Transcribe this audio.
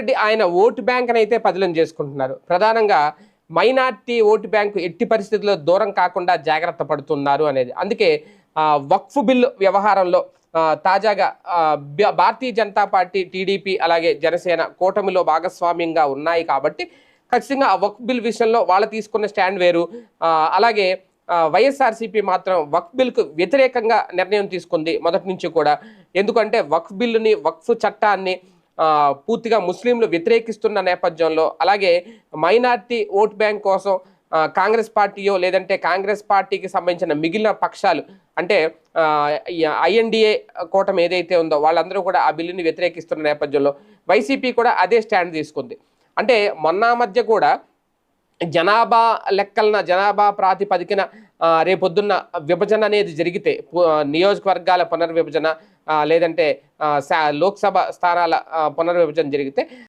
రెడ్డి ఆయన vote bank అయితే పదిలం చేసుకుంటున్నారు. ప్రధానంగా మైనార్టీ ఓటు బ్యాంకు ఎట్టి పరిస్థితుల్లో దూరం కాకుండా జాగ్రత్త పడుతున్నారు అనేది. అందుకే వక్ఫ్ బిల్లు వ్యవహారంలో తాజాగా భారతీయ జనతా పార్టీ టీడీపీ అలాగే జనసేన కూటమిలో భాగస్వామ్యంగా ఉన్నాయి కాబట్టి ఖచ్చితంగా ఆ వక్ఫ్ బిల్ విషయంలో వాళ్ళు తీసుకున్న స్టాండ్ వేరు. అలాగే వైఎస్ఆర్సీపీ మాత్రం వక్ఫ్ బిల్కు వ్యతిరేకంగా నిర్ణయం తీసుకుంది మొదటి నుంచి కూడా. ఎందుకంటే వక్ఫ్ బిల్లుని వక్ఫ్ చట్టాన్ని పూర్తిగా ముస్లింలు వ్యతిరేకిస్తున్న నేపథ్యంలో అలాగే మైనార్టీ ఓట్ బ్యాంక్ కోసం కాంగ్రెస్ పార్టీయో లేదంటే కాంగ్రెస్ పార్టీకి సంబంధించిన మిగిలిన పక్షాలు అంటే ఐఎన్డిఏ కూటమి ఏదైతే ఉందో వాళ్ళందరూ కూడా ఆ బిల్లుని వ్యతిరేకిస్తున్న నేపథ్యంలో వైసీపీ కూడా అదే స్టాండ్ తీసుకుంది. అంటే మొన్న మధ్య కూడా జనాభా లెక్కలన జనాభా ప్రాతిపదికన రేపొద్దున్న విభజన అనేది జరిగితే నియోజకవర్గాల పునర్విభజన లేదంటే ఆ, లోక్సభ స్థానాల పునర్విభజన జరిగితే